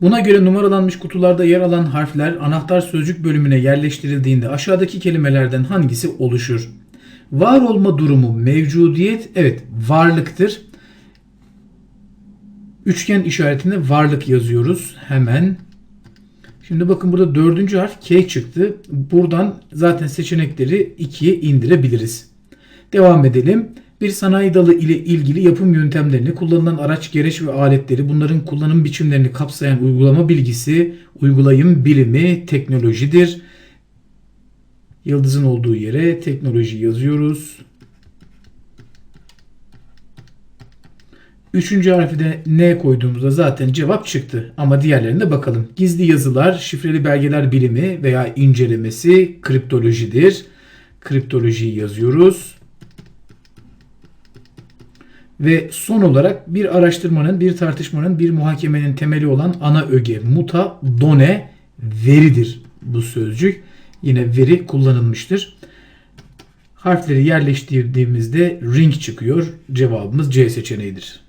Buna göre numaralanmış kutularda yer alan harfler anahtar sözcük bölümüne yerleştirildiğinde aşağıdaki kelimelerden hangisi oluşur? Var olma durumu mevcudiyet evet varlıktır. Üçgen işaretinde varlık yazıyoruz hemen. Şimdi bakın burada dördüncü harf K çıktı. Buradan zaten seçenekleri 2'ye indirebiliriz. Devam edelim. Bir sanayi dalı ile ilgili yapım yöntemlerini, kullanılan araç, gereç ve aletleri, bunların kullanım biçimlerini kapsayan uygulama bilgisi, uygulayım bilimi, teknolojidir. Yıldızın olduğu yere teknoloji yazıyoruz. Üçüncü harfi de N koyduğumuzda zaten cevap çıktı. Ama diğerlerine bakalım. Gizli yazılar, şifreli belgeler bilimi veya incelemesi kriptolojidir. Kriptolojiyi yazıyoruz. Ve son olarak bir araştırmanın, bir tartışmanın, bir muhakemenin temeli olan ana öge, muta, done, veridir bu sözcük. Yine veri kullanılmıştır. Harfleri yerleştirdiğimizde ring çıkıyor. Cevabımız C seçeneğidir.